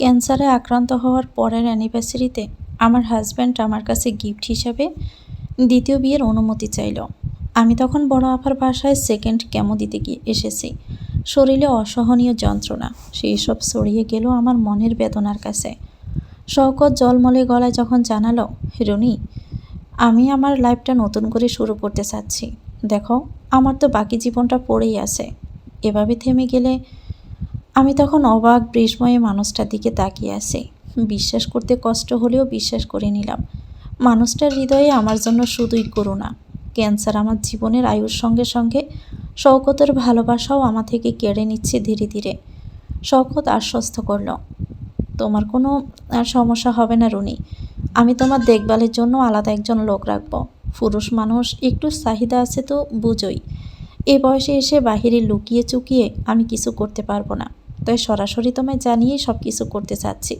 ক্যান্সারে আক্রান্ত হওয়ার পরের অ্যানিভার্সারিতে আমার হাজব্যান্ড আমার কাছে গিফট হিসাবে দ্বিতীয় বিয়ের অনুমতি চাইল। আমি তখন বড় আফার বাসায় সেকেন্ড কেমো দিতে গিয়ে এসেছি। শরীরে অসহনীয় যন্ত্রণা, সেই সব সরিয়ে গেল আমার মনের বেদনার কাছে। শওকত জলমলে গলায় যখন জানালো রনি আমি আমার লাইফটা নতুন করে শুরু করতে চাচ্ছি। দেখো, আমার তো বাকি জীবনটা পড়েই আছে। এভাবে থেমে গেলে আমি তখন অবাক বৃষ্ময়ে মানুষটার দিকে তাকিয়ে আছি। বিশ্বাস করতে কষ্ট হলেও বিশ্বাস করে নিলাম। মানুষটার হৃদয়ে আমার জন্য শুধুই করুণা। ক্যান্সার আমার জীবনের আয়ুর সঙ্গে সঙ্গে শওকতের ভালোবাসাও আমার থেকে কেড়ে নিচ্ছে ধীরে ধীরে। শওকত আশ্বস্ত করল, তোমার কোনো সমস্যা হবে না রুনি। আমি তোমার দেখভালের জন্য আলাদা একজন লোক রাখব। পুরুষ মানুষ একটু চাহিদা আছে তো বুঝোই। এ বয়সে এসে বাহিরে লুকিয়ে চুকিয়ে আমি কিছু করতে পারব না। তাই সরাসরি তোমায় জানিয়ে সব কিছু করতে চাচ্ছি।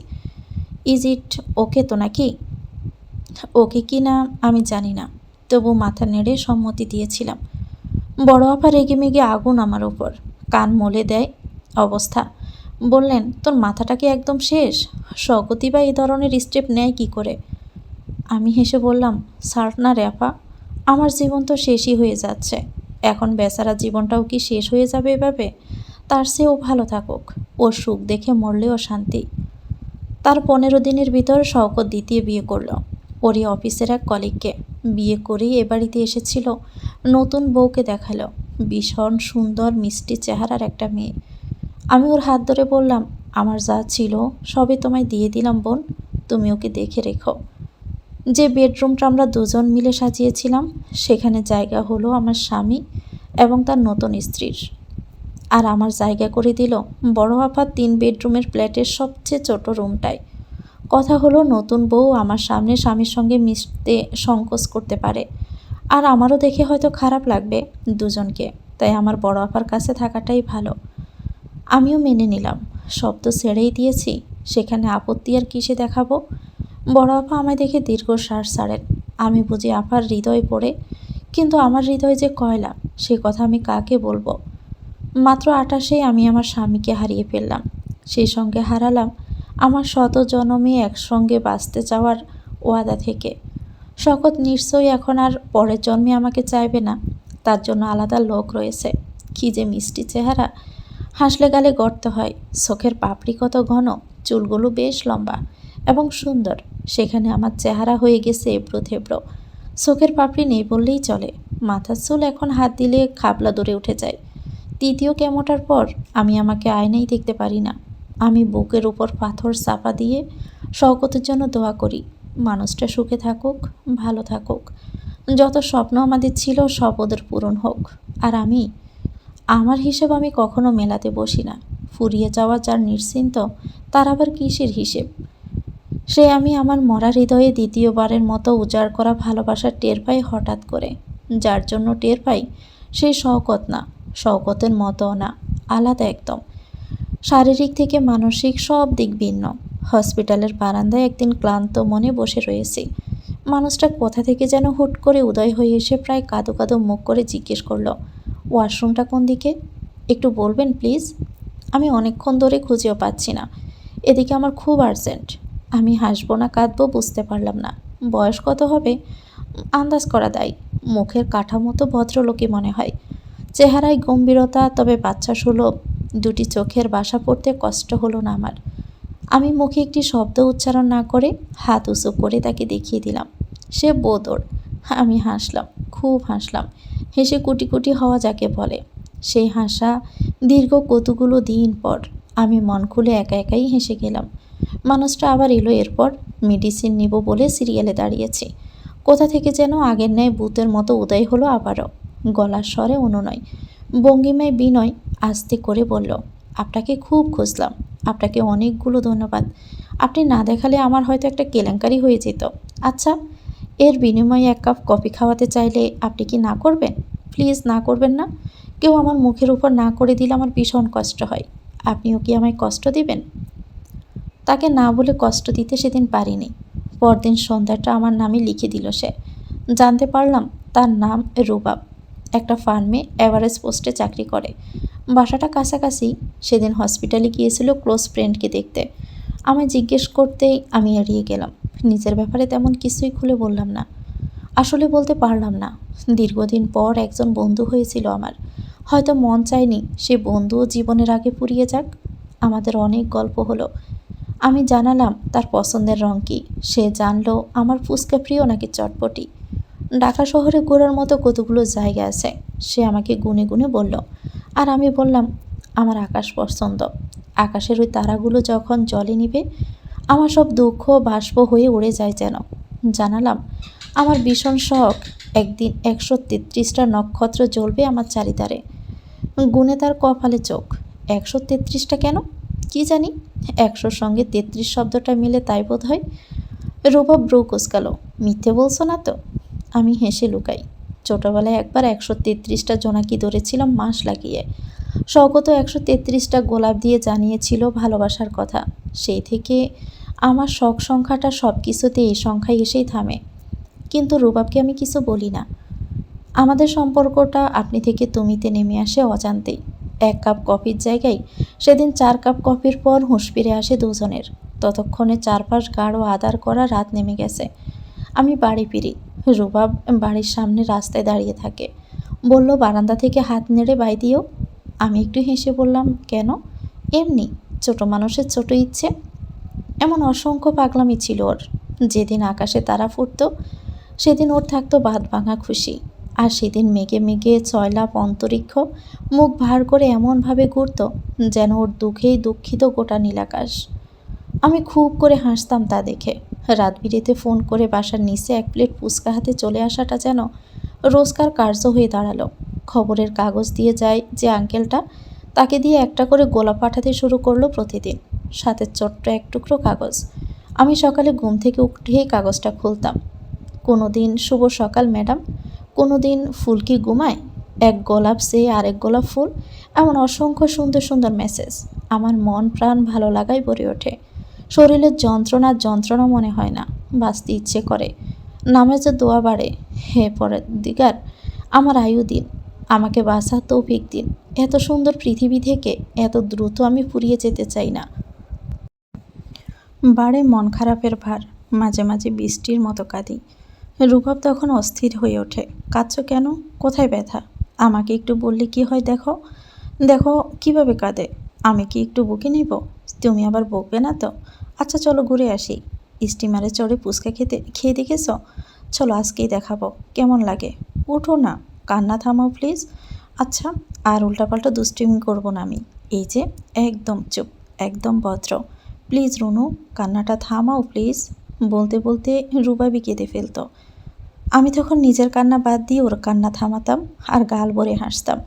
ইজ ইট ওকে তো নাকি? ওকে কি না আমি জানি না, তবু মাথা নেড়ে সম্মতি দিয়েছিলাম। বড় আপা রেগে মেগে আগুন আমার ওপর কান মলে দেয় অবস্থা। বললেন, তোর মাথাটা কি একদম শেষ? স্বগতি বা এই ধরনের স্টেপ নেয় কি করে? আমি হেসে বললাম সার না রে আপা, আমার জীবন তো শেষই হয়ে যাচ্ছে। এখন বেচারা জীবনটাও কি শেষ হয়ে যাবে এভাবে? তার চেয়েও ভালো থাকুক ওর সুখ দেখে মরলেও শান্তি। তার পনেরো দিনের ভিতর শওকত দ্বিতীয় বিয়ে করল। ওরই অফিসের এক কলিগকে বিয়ে করেই এ বাড়িতে এসেছিল। নতুন বউকে দেখাল। ভীষণ সুন্দর, মিষ্টি চেহারার একটা মেয়ে। আমি ওর হাত ধরে বললাম, আমার যা ছিল সবই তোমায় দিয়ে দিলাম বোন, তুমি ওকে দেখে রেখো। যে বেডরুমটা আমরা দুজন মিলে সাজিয়েছিলাম, সেখানে জায়গা হলো আমার স্বামী এবং তার নতুন স্ত্রীর। আর আমার জায়গা করে দিল বড় আপার তিন বেডরুমের ফ্ল্যাটের সবচেয়ে ছোট রুমটায় কথা হলো, নতুন বউ আমার সামনে স্বামীর সঙ্গে মিশতে সংকোচ করতে পারে। আর আমারও দেখে হয়তো খারাপ লাগবে দুজনকে, তাই আমার বড় আপার কাছে থাকাটাই ভালো। আমিও মেনে নিলাম তো ছেড়েই দিয়েছি, সেখানে আপত্তি আর কিসে দেখাবো? বড় আপা আমায় দেখে দীর্ঘশ্বাস ছাড়েন। আমি বুঝি আপার হৃদয় পড়ে, কিন্তু আমার হৃদয় যে কয়লা, সে কথা আমি কাকে বলব? মাত্র আটাশেই আমি আমার স্বামীকে হারিয়ে ফেললাম। সেই সঙ্গে হারালাম আমার শত জনমে একসঙ্গে বাঁচতে চাওয়ার ওয়াদা থেকে। শকত নিশ্চয়ই এখন আর পরের জন্মে আমাকে চাইবে না। তার জন্য আলাদা লোক রয়েছে। কী যে মিষ্টি চেহারা। হাসলে গালে গর্ত হয়। চোখের পাপড়ি কত ঘন, চুলগুলো বেশ লম্বা এবং সুন্দর। সেখানে আমার চেহারা হয়ে গেছে এবড়ো থেবড়ো। চোখের পাপড়ি নেই বললেই চলে। মাথার চুল এখন হাত দিলে খাবলা দূরে উঠে যায়। তৃতীয় কেমোটার পর আমি আমাকে আয়নাই দেখতে পারি না। আমি বুকের উপর পাথর চাপা দিয়ে শওকতের জন্য দোয়া করি, মানুষটা সুখে থাকুক, ভালো থাকুক। যত স্বপ্ন আমাদের ছিল, সব ওদের পূরণ হোক। আর আমি, আমার হিসেব আমি কখনো মেলাতে বসি না। ফুরিয়ে যাওয়া যার নিশ্চিন্ত, তার আবার কিসের হিসেব? সে আমি আমার মরা হৃদয়ে দ্বিতীয়বারের মতো উজাড় করা ভালোবাসার টের পাই হঠাৎ করে। যার জন্য টের পাই সে শওকত না। শওকতের মতো না, আলাদা একদম। শারীরিক থেকে মানসিক সব দিক ভিন্ন। হসপিটালের বারান্দায় একদিন ক্লান্ত মনে বসে রয়েছি। মানুষটা কোথা থেকে যেন হুট করে উদয় হয়ে এসে প্রায় কাদো কাদো মুখ করে জিজ্ঞেস করল, ওয়াশরুমটা কোন দিকে? একটু বলবেন প্লিজ? আমি অনেকক্ষণ ধরে খুঁজেও পাচ্ছি না। এদিকে আমার খুব আর্জেন্ট। আমি হাসবো না, কাঁদবো, বুঝতে পারলাম না। বয়স কত হবে? আন্দাজ করা দায়। মুখের কাঠামো তো ভদ্রলোকই মনে হয়। চেহারায় গম্ভীরতা, তবে বাচ্চা সুলভ। দুটি চোখের বাসা পড়তে কষ্ট হলো না আমার। আমি মুখে একটি শব্দ উচ্চারণ না করে হাত উঁচু করে তাকে দেখিয়ে দিলাম। সে বোদর। আমি হাসলাম, খুব হাসলাম। হেসে কুটি কুটি হওয়া যাকে বলে। সেই হাসা দীর্ঘ কতগুলো দিন পর আমি মন খুলে একা একাই হেসে গেলাম। মানুষটা আবার এলো এরপর, মেডিসিন নিব বলে সিরিয়ালে দাঁড়িয়েছি। কোথা থেকে যেন আগের ন্যায় ভূতের মতো উদয় হলো আবারও। গলার স্বরে অনুনয়। ভঙ্গিমায় বিনয় আস্তে করে বলল, আপনাকে খুব খুঁজলাম। আপনাকে অনেকগুলো ধন্যবাদ। আপনি না দেখালে আমার হয়তো একটা কেলেঙ্কারি হয়ে যেত। আচ্ছা এর বিনিময়ে এক কাপ কফি খাওয়াতে চাইলে আপনি কি না করবেন? প্লিজ না করবেন না। কেউ আমার মুখের উপর না করে দিলে আমার ভীষণ কষ্ট হয়। আপনিও কি আমায় কষ্ট দিবেন? তাকে না বলে কষ্ট দিতে সেদিন পারিনি। পরদিন সন্ধ্যাটা আমার নামে লিখে দিল সে। জানতে পারলাম তার নাম রুবাব। একটা ফার্মে এভারেজ পোস্টে চাকরি করে। বাসাটা কাছাকাছি সেদিন হসপিটালে গিয়েছিল ক্লোজ ফ্রেন্ডকে দেখতে। আমি জিজ্ঞেস করতেই আমি এড়িয়ে গেলাম। নিজের ব্যাপারে তেমন কিছুই খুলে বললাম না। আসলে বলতে পারলাম না। দীর্ঘদিন পর একজন বন্ধু হয়েছিল আমার। হয়তো মন চায়নি সে বন্ধুও জীবনের আগে পুড়িয়ে যাক। আমাদের অনেক গল্প হলো। আমি জানালাম তার পছন্দের রং কী। সে জানলো আমার ফুচকা প্রিয় নাকি চটপটি। ঢাকা শহরে ঘোরার মতো কতগুলো জায়গা আছে? সে আমাকে গুনে গুনে বলল, আর আমি বললাম, আমার আকাশ পছন্দ। আকাশের ওই তারাগুলো যখন জলে নিবে, আমার সব দুঃখ বাষ্প হয়ে উড়ে যায় যেন। জানালাম, আমার ভীষণ শখ, একদিন একশো তেত্রিশটা নক্ষত্র জ্বলবে আমার চারিধারে। গুনে তার কপালে চোখ, একশো তেত্রিশটা কেন? কি জানি? একশোর সঙ্গে তেত্রিশ শব্দটা মিলে তাই বোধ হয় রূপা ব্রু কুসকালো মিথ্যে বলছো না তো? আমি হেসে লুকাই। ছোটোবেলায় একবার একশো তেত্রিশটা জোনাকি ধরেছিলাম মাস লাগিয়ে। স্বগত একশো তেত্রিশটা গোলাপ দিয়ে জানিয়েছিল ভালোবাসার কথা। সেই থেকে আমার শখ সংখ্যাটা সব কিছুতে এই সংখ্যায় এসেই থামে। কিন্তু রুবাবকে আমি কিছু বলি না। আমাদের সম্পর্কটা আপনি থেকে তুমিতে নেমে আসে অজান্তেই। এক কাপ কফির জায়গায় সেদিন চার কাপ কফির পর হুঁশ ফিরে আসে দুজনের। ততক্ষণে চারপাশ গাঢ় আদার করা রাত নেমে গেছে। আমি বাড়ি ফিরি। রুবাব বাড়ির সামনে রাস্তায় দাঁড়িয়ে থাকে। বলল, বারান্দা থেকে হাত নেড়ে বাই দিও। আমি একটু হেসে বললাম, কেন? এমনি, ছোট মানুষের ছোট ইচ্ছে। এমন অসংখ্য পাগলামি ছিল ওর। যেদিন আকাশে তারা ফুটতো, সেদিন ওর থাকতো বাদ ভাঙা খুশি। আর সেদিন মেঘে মেঘে চয়লাপ অন্তরিক্ষ, মুখ ভার করে এমনভাবে ঘুরত যেন ওর দুঃখেই দুঃখিত গোটা নীলাকাশ। আমি খুব করে হাসতাম তা দেখে। রাত বিরেতে ফোন করে বাসার নিচে এক প্লেট ফুচকা হাতে চলে আসাটা যেন রোজকার কার্য হয়ে দাঁড়াল। খবরের কাগজ দিয়ে যায় যে আঙ্কেলটা তাকে দিয়ে একটা করে গোলাপ পাঠাতে শুরু করল প্রতিদিন। সাথে ছোট্ট এক টুকরো কাগজ। আমি সকালে ঘুম থেকে উঠেই কাগজটা খুলতাম। কোনো দিন শুভ সকাল, ম্যাডাম। কোনো দিন ফুল কি ঘুমায়। এক গোলাপ সে আরেক গোলাপ ফুল। এমন অসংখ্য সুন্দর সুন্দর মেসেজ। আমার মন প্রাণ ভালো লাগাই ভরে ওঠে। শরীরের যন্ত্রণা যন্ত্রণা মনে হয় না, বাঁচতে ইচ্ছে করে। নামাজের দোয়া বাড়ে, হে পরের দিগার আমার আয়ু দিন, আমাকে বাঁচা তৌফিক দিন। এত সুন্দর পৃথিবী থেকে এত দ্রুত আমি ফুরিয়ে যেতে চাই না। বাড়ে মন খারাপের ভার, মাঝে মাঝে বৃষ্টির মতো কাঁদি। রূপব তখন অস্থির হয়ে ওঠে। কাঁদছ কেন? কোথায় ব্যথা? আমাকে একটু বললে কি হয় দেখো? দেখো, কীভাবে কাঁদে? আমি কি একটু বুকে নেব? তুমি আবার বকবে না তো? আচ্ছা চলো ঘুরে আসি। স্টিমারে চড়ে পুচকা খেতে, খেয়ে দেখেছ? চলো আজকেই দেখাবো। কেমন লাগে? উঠো না, কান্না থামাও প্লিজ আচ্ছা আর উল্টাপাল্টা দুষ্টিমি করব না আমি। এই যে, একদম চুপ, একদম ভদ্র। প্লিজ রুনু, কান্নাটা থামাও প্লিজ বলতে বলতে রুবাবি কেঁদে ফেলতো। আমি তখন নিজের কান্না বাদ দিয়ে ওর কান্না থামাতাম আর গাল ভরে হাসতাম।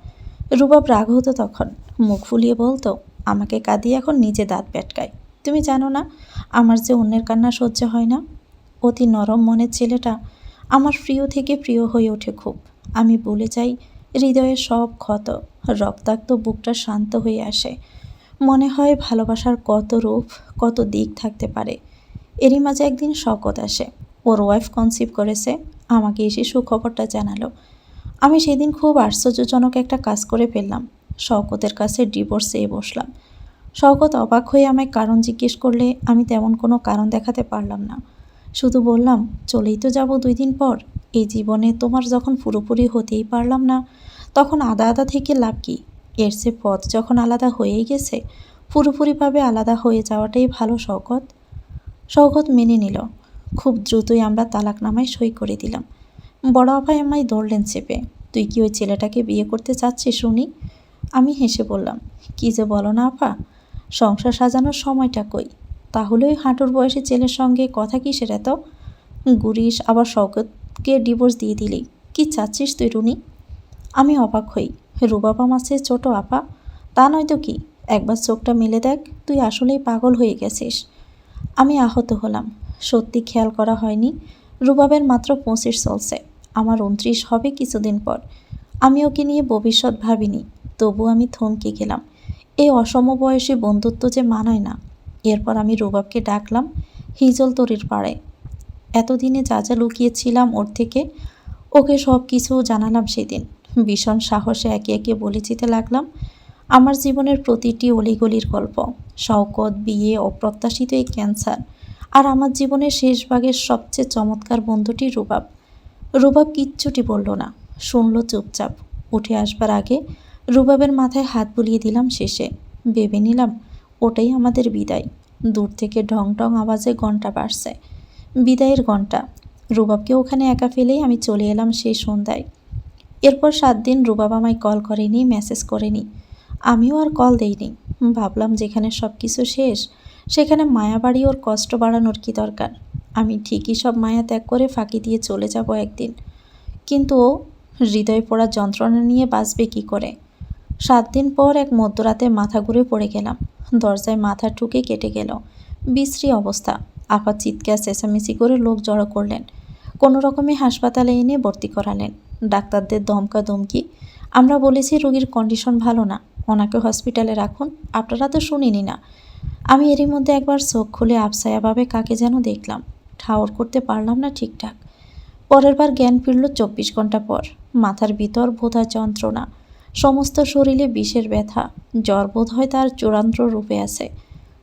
রুবাব রাগ হতো তখন। মুখ ফুলিয়ে বলতো, আমাকে কাঁদিয়ে এখন নিজে দাঁত পেটকায় তুমি জানো না, আমার যে অন্যের কান্না সহ্য হয় না? অতি নরম মনের ছেলেটা আমার প্রিয় থেকে প্রিয় হয়ে ওঠে খুব। আমি বলে যাই, হৃদয়ের সব ক্ষত, রক্তাক্ত বুকটা শান্ত হয়ে আসে। মনে হয় ভালোবাসার কত রূপ, কত দিক থাকতে পারে। এরই মাঝে একদিন শকত আসে। ওর ওয়াইফ কনসিভ করেছে, আমাকে এসে সুখবরটা জানালো। আমি সেদিন খুব আশ্চর্যজনক একটা কাজ করে ফেললাম। শওকতের কাছে ডিভোর্স চেয়ে বসলাম। শওকত অবাক হয়ে আমায় কারণ জিজ্ঞেস করলে আমি তেমন কোনো কারণ দেখাতে পারলাম না। শুধু বললাম, চলেই তো যাব দুই দিন পর। এই জীবনে তোমার যখন পুরোপুরি হতেই পারলাম না, তখন আদা আদা থেকে লাভ কি? এর সে পথ যখন আলাদা হয়েই গেছে, পুরোপুরিভাবে আলাদা হয়ে যাওয়াটাই ভালো, শওকত। শওকত মেনে নিল। খুব দ্রুতই আমরা তালাকনামায় সই করে দিলাম। বড় আপাই আমায় ধরলেন চেপে। তুই কি ওই ছেলেটাকে বিয়ে করতে চাচ্ছিস শুনি আমি হেসে বললাম, কি যে বলো না আপা সংসার সাজানোর সময়টা কই? তাহলে ওই হাঁটুর বয়সী ছেলের সঙ্গে কথা কি সেটা তো গুরিশ আবার শওকতকে ডিভোর্স দিয়ে দিলি কি চাচ্ছিস তুই, রুনি? আমি অবাক হই। রুবাবা মাসে ছোট আপা? তা নয়তো কি? একবার চোখটা মেলে দেখ, তুই আসলেই পাগল হয়ে গেছিস। আমি আহত হলাম। সত্যি খেয়াল করা হয়নি। রুবাবের মাত্র পঁচিশ চলছে। আমার উনত্রিশ হবে কিছুদিন পর। আমি ওকে নিয়ে ভবিষ্যৎ ভাবিনি। তবু আমি থমকে গেলাম। এই অসম বয়সী বন্ধুত্ব যে মানায় না। এরপর আমি রুবাবকে ডাকলাম, হিজল তরির পাড়ায়। এতদিনে যা যা লুকিয়েছিলাম ওর থেকে, ওকে সব কিছু জানালাম সেদিন। ভীষণ সাহসে একে একে বলে যেতে লাগলাম, আমার জীবনের প্রতিটি অলিগলির গল্প। শওকত, বিয়ে, অপ্রত্যাশিত এই ক্যান্সার আর আমার জীবনের শেষ ভাগের সবচেয়ে চমৎকার বন্ধুটি রুবাব। রুবাব কিচ্ছুটি বলল না, শুনল চুপচাপ। উঠে আসবার আগে রুবাবের মাথায় হাত বুলিয়ে দিলাম শেষে। ভেবে নিলাম, ওটাই আমাদের বিদায়। দূর থেকে ঢং ঢং আওয়াজে ঘণ্টা বাড়ছে। বিদায়ের ঘণ্টা রুবাবকে ওখানে একা ফেলেই আমি চলে এলাম সেই সন্ধ্যায়। এরপর সাত দিন রুবাব আমায় কল করেনি, মেসেজ করেনি। আমিও আর কল দেইনি। ভাবলাম যেখানে সব কিছু শেষ, সেখানে মায়া বাড়ি ওর কষ্ট বাড়ানোর কি দরকার? আমি ঠিকই সব মায়া ত্যাগ করে ফাঁকি দিয়ে চলে যাব একদিন। কিন্তু ও হৃদয় পড়া যন্ত্রণা নিয়ে বাঁচবে কি করে? সাত দিন পর এক মধ্যরাতে মাথা ঘুরে পড়ে গেলাম। দরজায় মাথা ঠুকে কেটে গেল। বিশ্রী অবস্থা। আপা চিৎকার, চেঁচামেচি করে লোক জড়ো করলেন। কোনো রকমে হাসপাতালে এনে ভর্তি করালেন। ডাক্তারদের দমকা দমকি আমরা বলেছি, রোগীর কন্ডিশন ভালো না। ওনাকে হসপিটালে রাখুন। আপনারা তো শুনিনি না। আমি এরই মধ্যে একবার চোখ খুলে আফসায়াভাবে কাকে যেন দেখলাম। ঠাওর করতে পারলাম না ঠিকঠাক। পরের বার জ্ঞান ফিরল চব্বিশ ঘণ্টা পর। মাথার ভিতর বোধা যন্ত্রণা। সমস্ত শরীরে বিষের ব্যথা, জ্বর বোধ হয় তার চূড়ান্ত রূপে আছে।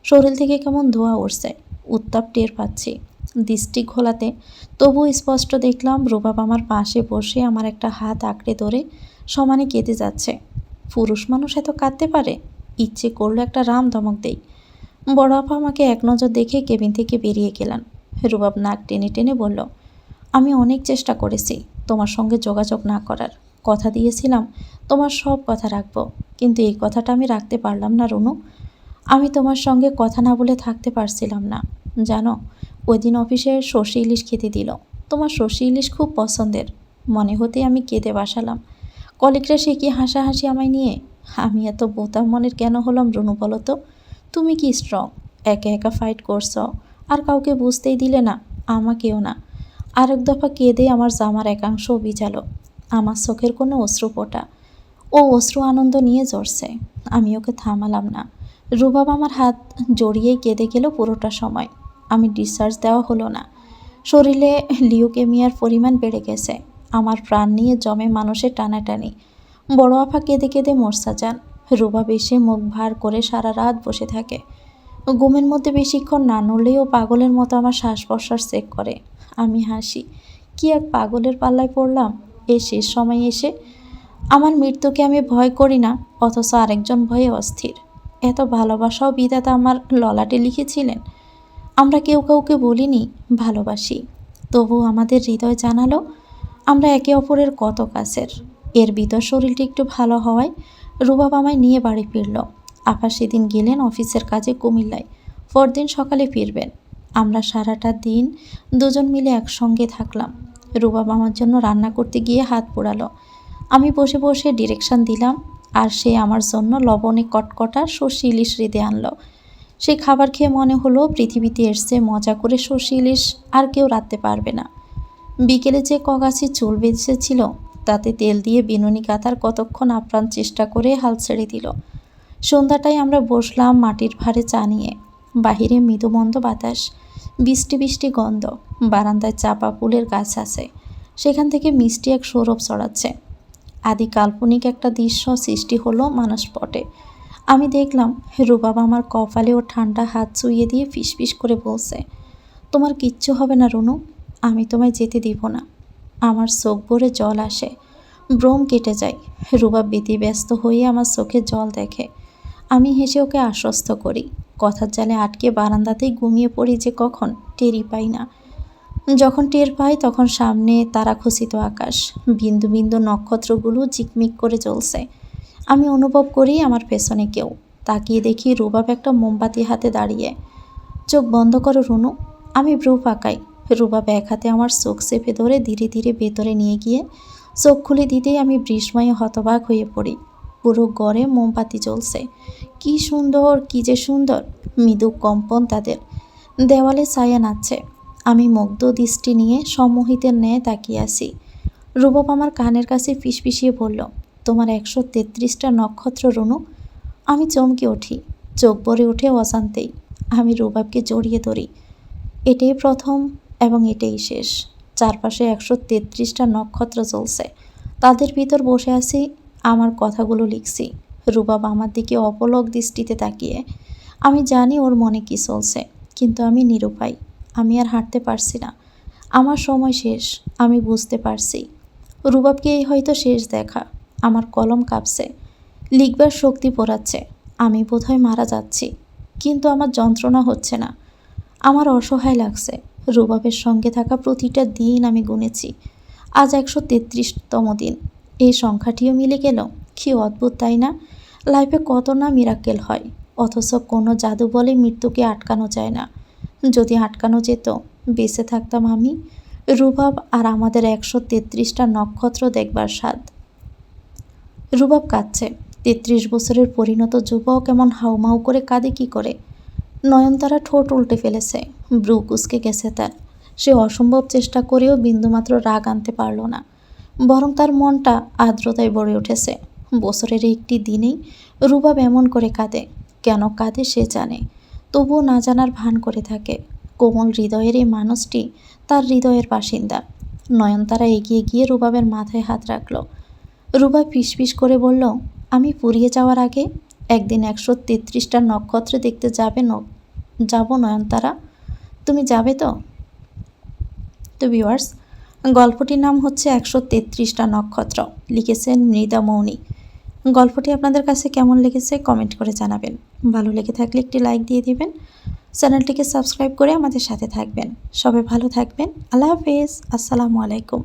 শরীর থেকে কেমন ধোঁয়া উঠছে? উত্তাপ টের পাচ্ছি। দৃষ্টি ঘোলাতে তবু স্পষ্ট দেখলাম, রুবাব আমার পাশে বসে আমার একটা হাত আঁকড়ে ধরে সমানে কেঁদে যাচ্ছে। পুরুষ মানুষ এত কাঁদতে পারে? ইচ্ছে করল একটা রাম ধমক দেই। বড় আপা আমাকে এক নজর দেখে কেবিন থেকে বেরিয়ে গেলেন। রুবাব নাক টেনে টেনে বলল, আমি অনেক চেষ্টা করেছি তোমার সঙ্গে যোগাযোগ না করার। কথা দিয়েছিলাম, তোমার সব কথা রাখব। কিন্তু এই কথাটা আমি রাখতে পারলাম না, রুনু। আমি তোমার সঙ্গে কথা না বলে থাকতে পারছিলাম না। জানো ওই দিন অফিসে সর্ষে ইলিশ খেতে দিল। তোমার সর্ষে ইলিশ খুব পছন্দের। মনে হতেই আমি কেঁদে বাসালাম। কলিকরা সে কি হাসাহাসি আমায় নিয়ে? আমি এত বোতাম মনের কেন হলাম, রুনু বলো তো? তুমি কি স্ট্রং একা একা ফাইট করছ? আর কাউকে বুঝতেই দিলে না, আমাকেও না। আরেক দফা কেঁদে আমার জামার একাংশ ভিজালো। আমার চোখের কোনো অশ্রুপোটা ও অশ্রু আনন্দ নিয়ে জ্বরছে। আমি ওকে থামালাম না। রুবাব আমার হাত জড়িয়ে কেঁদে গেল পুরোটা সময়। আমি ডিসচার্জ দেওয়া হলো না। শরীরে লিউকেমিয়ার পরিমাণ বেড়ে গেছে। আমার প্রাণ নিয়ে জমে মানুষের টানাটানি। বড় আফা কেঁদে কেঁদে মরসা যান। রুবাব এসে মুখ ভার করে সারা রাত বসে থাকে। ঘুমের মধ্যে বেশিক্ষণ না নড়লেও পাগলের মতো আমার শ্বাস প্রশ্বাস চেক করে। আমি হাসি, কি এক পাগলের পাল্লায় পড়লাম? এই শেষ সময় এসে, আমার মৃত্যুকে আমি ভয় করি না, অথচ আরেকজন ভয়ে অস্থির। এত ভালোবাসাও বিধাতা আমার ললাটে লিখেছিলেন। আমরা কেউ কাউকে বলিনি, ভালোবাসি। তবু আমাদের হৃদয় জানালো, আমরা একে অপরের কত কাছের। এর ভিতর শরীরটি একটু ভালো হওয়ায় রুবাব আমায় নিয়ে বাড়ি ফিরল। আপা সেদিন গেলেন অফিসের কাজে কুমিল্লায়। পরদিন সকালে ফিরবেন। আমরা সারাটা দিন দুজন মিলে একসঙ্গে থাকলাম। রুবাব আমার জন্য রান্না করতে গিয়ে হাত পোড়ালো। আমি বসে বসে ডিরেকশন দিলাম আর সে আমার জন্য লবণে কটকটা সর্ষে ইলিশ রেঁধে আনলো। সেই খাবার খেয়ে মনে হলো পৃথিবীতে এসছে মজা করে সর্ষে ইলিশ আর কেউ রাখতে পারবে না। বিকেলে যে কগাছি চুল বেঁচেছিল তাতে তেল দিয়ে বিনুনি কাতার কতক্ষণ আপ্রাণ চেষ্টা করে হাল ছেড়ে দিল। সন্ধ্যাটায় আমরা বসলাম মাটির ভারে চা নিয়ে। বাহিরে মৃদুমন্দ বাতাস, বৃষ্টি বৃষ্টি গন্ধ। বারান্দায় চাপা ফুলের গাছ আছে। সেখান থেকে মিষ্টি এক সৌরভ চড়াচ্ছে আদি কাল্পনিক একটা দৃশ্য সৃষ্টি হলো মানসপটে আমি দেখলাম, রুবাব আমার কপালে ও ঠান্ডা হাত চুইয়ে দিয়ে ফিসফিস করে বলছে, তোমার কিচ্ছু হবে না রুনু, আমি তোমায় যেতে দিব না। আমার চোখ ভরে জল আসে, ব্রম কেটে যায়। রুবাব ব্যস্ত হয়ে আমার চোখে জল দেখে। আমি হেসে ওকে আশ্বস্ত করি। কথার জালে আটকে বারান্দাতেই ঘুমিয়ে পড়ি যে কখন টেরি পাই না। যখন টের পাই তখন সামনে তারা খচিত আকাশ। বিন্দু বিন্দু নক্ষত্রগুলো চিকমিক করে চলছে আমি অনুভব করি আমার পেছনে কেউ। তাকিয়ে দেখি রুবাব একটা মোমবাতি হাতে দাঁড়িয়ে। চোখ বন্ধ করো, রুনু। আমি ব্রু পাকাই রুবাব এক হাতে আমার চোখ চেপে ধরে ধীরে ধীরে ভেতরে নিয়ে গিয়ে চোখ খুলে দিতেই আমি বৃষ্ময়ে হতবাক হয়ে পড়ি। পুরো গড়ে মোমবাতি জ্বলছে। কি সুন্দর, কি যে সুন্দর। মৃদু কম্পন তাদের। দেওয়ালে ছায়া নাচছে। আমি মুগ্ধ দৃষ্টি নিয়ে সম্মোহিতের ন্যায় তাকিয়ে আছি। রূপব আমার কানের কাছে ফিসফিসিয়ে বলল, তোমার একশো তেত্রিশটা নক্ষত্র, রুনু। আমি চমকে উঠি। চোখ ভরে উঠে অশান্তেই আমি রুবাবকে জড়িয়ে ধরি। এটাই প্রথম এবং এটাই শেষ। চারপাশে একশো তেত্রিশটা নক্ষত্র চলছে তাদের ভিতর বসে আছি, আমার কথাগুলো লিখছি। রুবাব আমার দিকে অপলক দৃষ্টিতে তাকিয়ে, আমি জানি ওর মনে কী চলছে, কিন্তু আমি নিরুপায়। আমি আর হাঁটতে পারছি না। আমার সময় শেষ, আমি বুঝতে পারছি। রুবাবকে এই হয়তো শেষ দেখা। আমার কলম কাঁপছে। লিখবার শক্তি পোড়াচ্ছে। আমি বোধহয় মারা যাচ্ছি। কিন্তু আমার যন্ত্রণা হচ্ছে না। আমার অসহায় লাগছে। রুবাবের সঙ্গে থাকা প্রতিটা দিন আমি গুনেছি। আজ একশো তেত্রিশতম দিন। এই সংখ্যাটিও মিলে গেল। কি অদ্ভুত, তাই না? লাইফে কত না মিরাক্কেল হয়। অথচ কোনো জাদু বলে মৃত্যুকে আটকানো যায় না। যদি আটকানো যেত, বেঁচে থাকতাম আমি। রুবাব আর আমাদের একশো তেত্রিশটা নক্ষত্র দেখবার স্বাদ। রুবাব কাঁদছে, তেত্রিশ বছরের পরিণত যুবক এমন হাউমাউ করে কাঁদে কি করে? নয়নতারা ঠোঁট উল্টে ফেলেছে ব্রু কুসকে গেছে তার। সে অসম্ভব চেষ্টা করেও বিন্দুমাত্র রাগ আনতে পারল না, বরং তার মনটা আর্দ্রতায় ভরে উঠেছে। বছরের একটি দিনেই রুবাব এমন করে কাঁদে, কেন কাঁদে সে জানে। তবুও না জানার ভান করে থাকে। কোমল হৃদয়ের এই মানুষটি তার হৃদয়ের বাসিন্দা। নয়নতারা এগিয়ে গিয়ে রুবাবের মাথায় হাত রাখল। রুবা ফিসফিস করে বলল, আমি পুড়িয়ে যাওয়ার আগে একদিন একশো তেত্রিশটা নক্ষত্র দেখতে যাবে ন যাব নয়নতারা। তুমি যাবে তো? তো ভিউয়ার্স গল্পটির নাম হচ্ছে একশো তেত্রিশটা নক্ষত্র। লিখেছেন মৃদা মৌনি। গল্পটি আপনাদের কাছে কেমন লেগেছে কমেন্ট করে জানাবেন। ভালো লেগে থাকলে একটি লাইক দিয়ে দিবেন। চ্যানেলটিকে সাবস্ক্রাইব করে আমাদের সাথে থাকবেন। সবাই ভালো থাকবেন। আল্লাহ হাফেজ। আসসালামু আলাইকুম।